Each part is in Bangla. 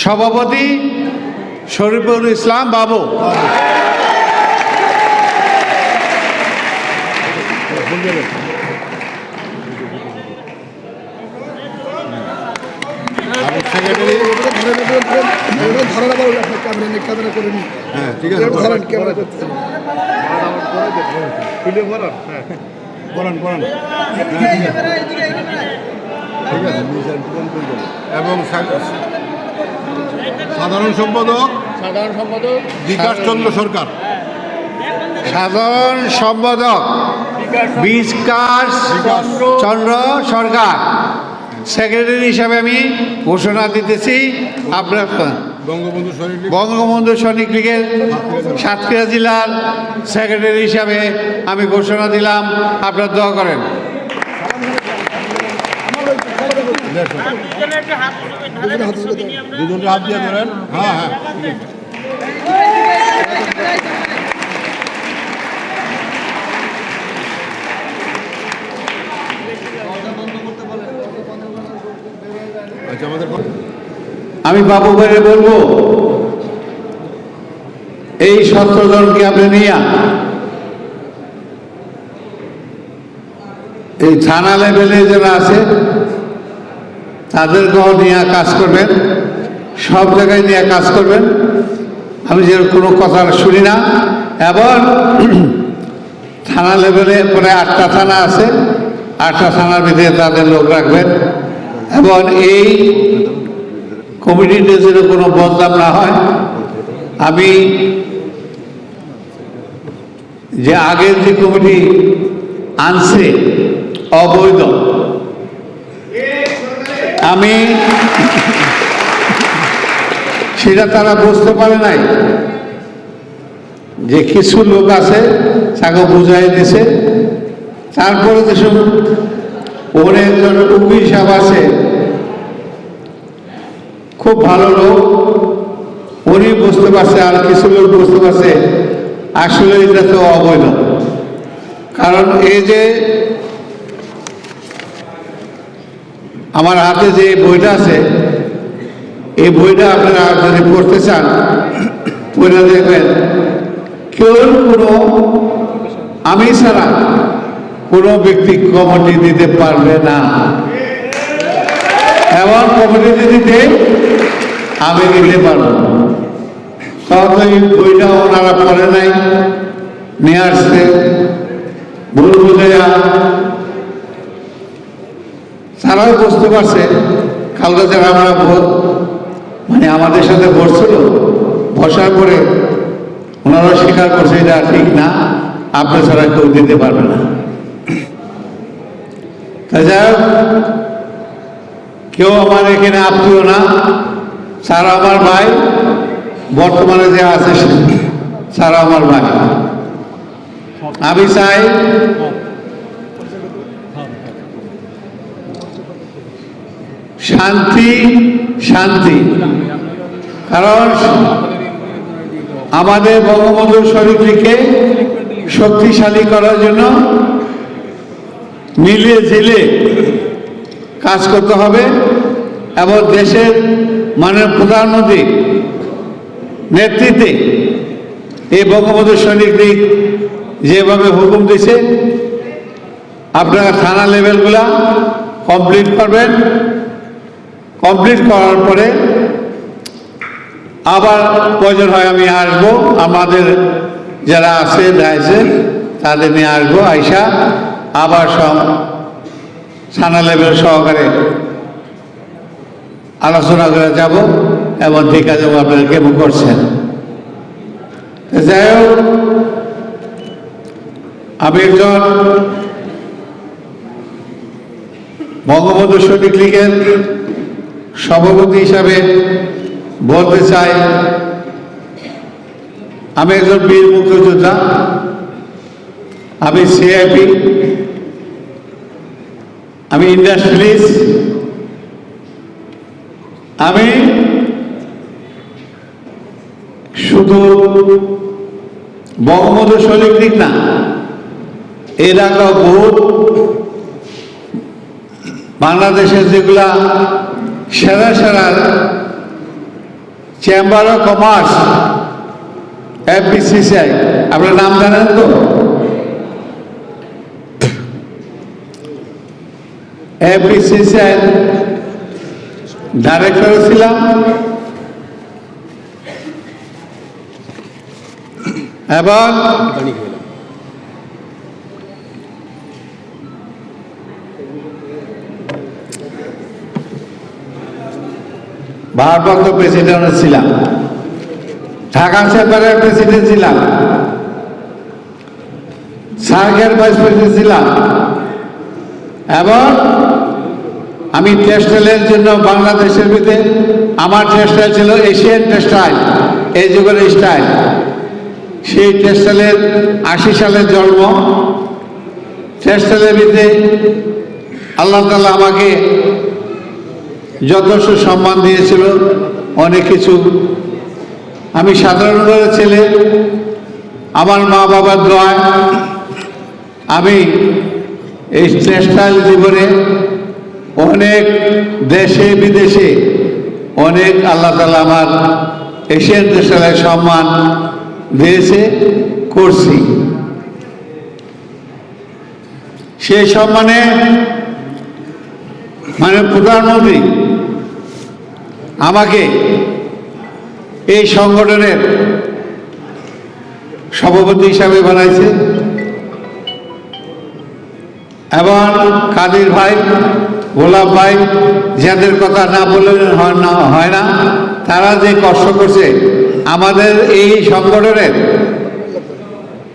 সভাপতি শরীফুল ইসলাম বাবু। হ্যাঁ এবং সাধারণ সম্পাদক সাধারণ সম্পাদক। বিকাশ চন্দ্র সরকার। সাধারণ সম্পাদক বিকাশ চন্দ্র সরকার। সেক্রেটারি হিসাবে আমি ঘোষণা দিতেছি আপনার বঙ্গবন্ধু সৈনিক লীগের সাতক্ষীরা জেলার সেক্রেটারি হিসাবে আমি ঘোষণা দিলাম আপনার দোয়া করেন। দুজনকে হাত দিয়ে ধরেন। হ্যাঁ হ্যাঁ। আচ্ছা আমি বাবু ভাইরে বলব, এই সতেরো জনকে আপনি নিয়ে এই থানা লেভেলে যারা আছে তাদেরকেও নিয়ে কাজ করবেন, সব জায়গায় নিয়ে কাজ করবেন। আমি যে কোনো কথা শুনি না। এবং থানা লেভেলে প্রায় আটটা থানা আছে। আটটা থানার ভিতরে তাদের লোক রাখবেন। এবং এই কমিটিতে যেন কোনো বদলাম না হয়, আমি যে আগের যে কমিটি আনছে, অবৈধ আমি সেটা তারা বুঝতে পারে নাই যে কিছু লোক আছে, তাকে বুঝাই দিছে। তারপরে যেসব ওখানে একজন উকিল সাহেব আছে, খুব ভালো লোক উনি বুঝতে পারছে, আর কিছু লোক বুঝতে পারছে, আসলে এটা তো অবৈধ। কারণ এই যে আমার হাতে যে বইটা আছে, এই বইটা আপনারা যদি পড়তে চান বইটা দেখবেন, কেউ কোনো, আমি ছাড়া কোনো ব্যক্তি কমিটি দিতে পারবে না। এমন কমিটি দিতে আমি দিতে পারব তত এই বইটা ওনারা পড়ে নাই, নিয়ে আসছে। ভুল বুঝাইয়া তারাও বুঝতে পারছে। কালকে যারা আমরা ভোট মানে আমাদের সাথে বসছিল। বসার পরে ওনারা স্বীকার করছে এটা ঠিক না আপনি ছাড়া কেউ দিতে পারবে না। তা যাই হোক, কেউ আমার এখানে আত্মীয় না স্যার আমার ভাই বর্তমানে যে আছে স্যার আমার ভাই। আমি চাই শান্তি শান্তি। কারণ আমাদের বঙ্গবন্ধু শরীফকে শক্তিশালী করার জন্য মিলে ঝিলে কাজ করতে হবে এবং দেশের মাননীয় প্রধানমন্ত্রী নেতৃত্বে এই বঙ্গবন্ধু সৈনিক লীগ যেভাবে হুকুম দিছে আপনারা থানা লেভেলগুলা কমপ্লিট করবেন। কমপ্লিট করার পরে আবার প্রয়োজন হয় আমি আসব। আমাদের যারা আছে আছে তাদের নিয়ে আসব, আইসা আবার সব থানা লেভেল সহকারে আলোচনা করে যাব এবং আপনারা কেমন করছেন। যাই হোক, আমি একজন বঙ্গবন্ধু সৈনিক লীগের সভাপতি হিসাবে বলতে চাই, আমি একজন বীর মুক্তিযোদ্ধা, আমি সিআইপি আমি ইন্ডাস্ট্রিয়ালিস্ট আমি শুধু বঙ্গবন্ধু সৈনিক লীগ না এলাকা বহুত বাংলাদেশের যেগুলা সেরা চেম্বার অফ কমার্স এফবিসিসিআই আপনার নাম জানেন তো? এফবিসিসিআই ডাইরেক্টর ছিলাম। এবং ভারপ্রাপ্ত প্রেসিডেন্ট ছিলাম। ঢাকা চেম্বারের প্রেসিডেন্ট ছিলাম। সার্কের ভাইস প্রেসিডেন্ট ছিলাম। এবং আমি টেক্সটাইলের জন্য বাংলাদেশের ভিতরে আমার টেক্সটাইল ছিল এশিয়ান টেক্সটাইল এই যুগের স্টাইল সেই টেক্সটাইলের আশি সালের জন্ম। টেক্সটাইলের ভিতরে আল্লাহ তালা আমাকে যথেষ্ট সম্মান দিয়েছিল, অনেক কিছু। আমি সাধারণ ছেলে, আমার মা বাবার দোয়ায় আমি এই টেক্সটাইল জীবনে অনেক দেশে, বিদেশে অনেক আল্লাহ তালা আমার এশিয়ান টেক্সটাইলের সম্মান দিয়েছে, করছি। সেই সম্মানে মানে প্রধানমন্ত্রী আমাকে এই সংগঠনের সভাপতি হিসাবে বানাইছে। এবং কাদির ভাই গোলাপ ভাই, যাদের কথা না বলে হয় না হয় না, তারা যে কষ্ট করছে, আমাদের এই সংগঠনের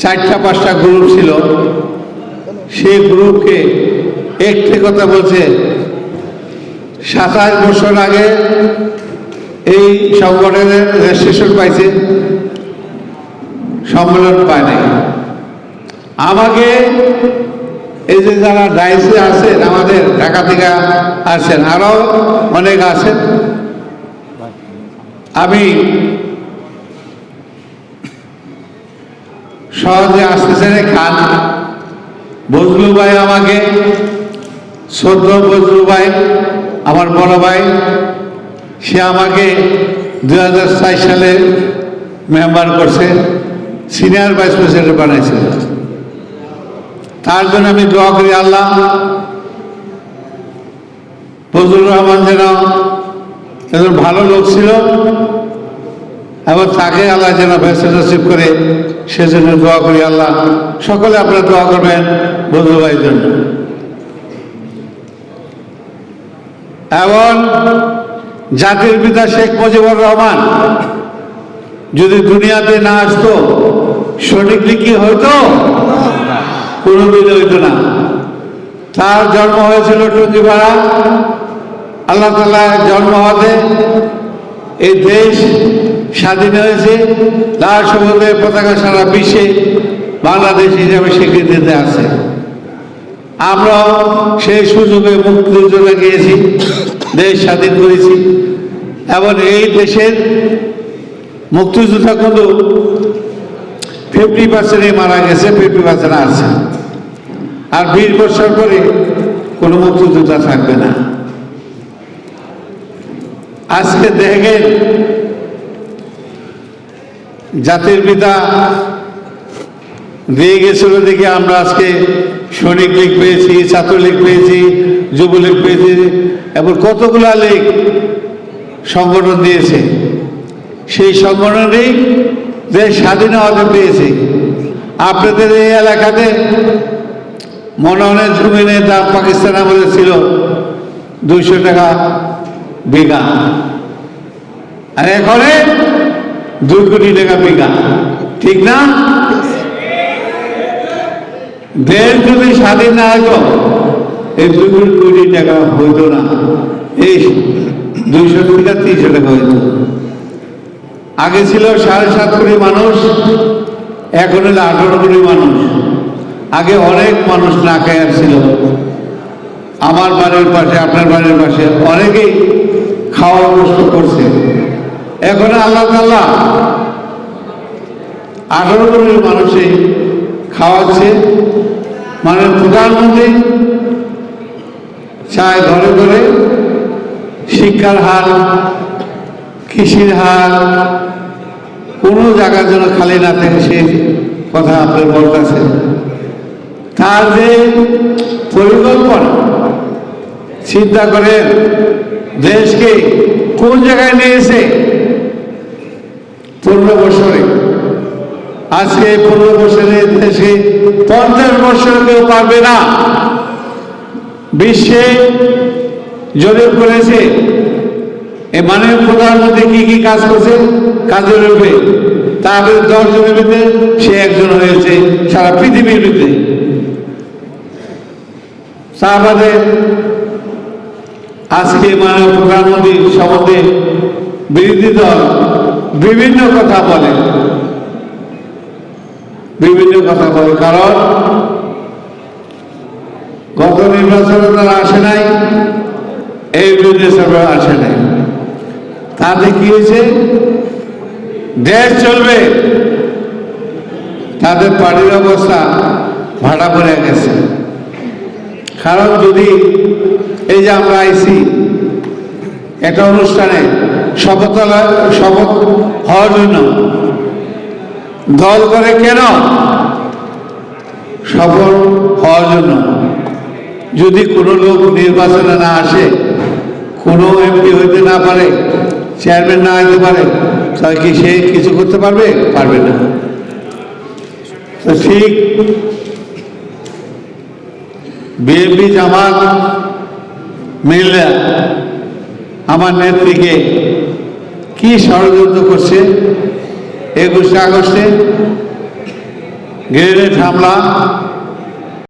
চারটা পাঁচটা গ্রুপ ছিল। সেই গ্রুপকে একটি কথা বলছে সাতাশ বছর আগে এই সংগঠনের রেজিস্ট্রেশন পাইছে। সম্মেলন পায় নাই। আমাকে এই যে যারা ডাইসে আছেন, আমাদের ঢাকা থেকে আসছেন আরও অনেক আছেন। আমি সহজে আসতেছে রে খান বজলু ভাই আমাকে সদ্য বজলু ভাই আমার বড় ভাই, সে আমাকে দু সালে মেম্বার করছে, সিনিয়র ভাইস প্রেসিডেন্ট বানাইছে। তার জন্য আমি দোয়া করি আল্লাহ, ফজলুর রহমান যেন একজন ভালো লোক ছিল এবং তাকে আল্লাহ যেন ভেসে নসিব করে, সেজন্য দোয়া করি আল্লাহ। সকলে আপনারা দোয়া করবেন বন্ধু ভাইয়ের জন্য। এবং জাতির পিতা শেখ মুজিবুর রহমান, যদি দুনিয়াতে না আসতো, সঠিক কি হইতো? কোনোদিন হইতো না। তার জন্ম হয়েছিল টুঙ্গিপাড়া। আল্লাহ তালা জন্ম হতে এই দেশ স্বাধীন হয়েছে। তার সম্বন্ধে পতাকা সারা বিশ্বে বাংলাদেশ হিসাবে স্বীকৃতিতে আছে। আমরাও সেই সুযোগে মুক্তিযোদ্ধা গিয়েছি, দেশ স্বাধীন করেছি। এবং এই দেশের মুক্তিযোদ্ধা কিন্তু ফিফটি পার্সেন্টই মারা গেছে ফিফটি পার্সেন্ট আছে আর বিশ বছর পরে কোনো মুক্তিযোদ্ধা থাকবে না। আজকে দেখেন জাতির পিতা দিয়ে গেছিল দেখে আমরা আজকে সৈনিক লীগ পেয়েছি, ছাত্রলীগ পেয়েছি, যুবলীগ পেয়েছি, এবং কতগুলা লীগ সংগঠন দিয়েছে। সেই সংগঠনেই স্বাধীন স্বাধীনতা পেয়েছে। আপনাদের এই এলাকাতে মনোহরের জমিনের দাম পাকিস্তান আমলে ছিল দুইশো টাকা বিঘা। আর এখানে দুই কোটি টাকা বিঘা। ঠিক না? দেশ যদি স্বাধীন না হতো এই দুই কোটি টাকা হইতো না। এই দুইশো টাকা তিনশো টাকা হইতো। আগে ছিল সাড়ে সাত কোটি মানুষ, এখন হলো আঠারো কোটি মানুষ। আগে অনেক মানুষ না খায়ার ছিল আমার বাড়ির পাশে, আপনার বাড়ির পাশে অনেকেই খাওয়া কষ্ট করছে। এখন আল্লাহ তাল্লাহ আঠারো কোটি মানুষই খাওয়াচ্ছে। মানে প্রধানমন্ত্রী চায় ঘরে ঘরে শিক্ষার হার, কৃষির হার, কোনো জায়গার জন্য খালি না থাকে সেই কথা আপনি বলতেছেন। তার যে পরিকল্পনা, চিন্তা করেন, দেশকে কোন জায়গায় নিয়েছে পনেরো বছরে, আজকে পনেরো বছরে দেশে পঞ্চাশ বছর কেউ পারবে না। বিশ্বে জরিপ করেছে এই মাননীয় প্রধানমন্ত্রী কি কি কাজ করছে? কাজের রূপে তারপরে দশ জনের ভিতরে সে একজন হয়েছে সারা পৃথিবীর ভিতরে। তা আজকে মাননীয় প্রধানমন্ত্রী সম্বন্ধে বিরোধী দল বিভিন্ন কথা বলে। বিভিন্ন কথা বলে। কারণ গত নির্বাচনে তারা আসে নাই, এই সরকার আসে নাই। তাতে কি হয়েছে? দেশ চলবে। তাদের পার্টির অবস্থা ভাড়া পড়ে গেছে। কারণ যদি এই যে আমরা আইসি একটা অনুষ্ঠানে শপথ শপথ হওয়ার জন্য দল করে কেন? সফল হওয়ার জন্য। যদি কোনো লোক নির্বাচনে না আসে, কোনো এমপি হইতে না পারে চেয়ারম্যান না হইতে পারে, তাহলে কি সে কিছু করতে পারবে? পারবে না। তো ঠিক বিএনপি জামাত মিললে আমার নেত্রীকে কি ষড়যন্ত্র করছে? একুশে আগস্টে গ্রেনেড হামলা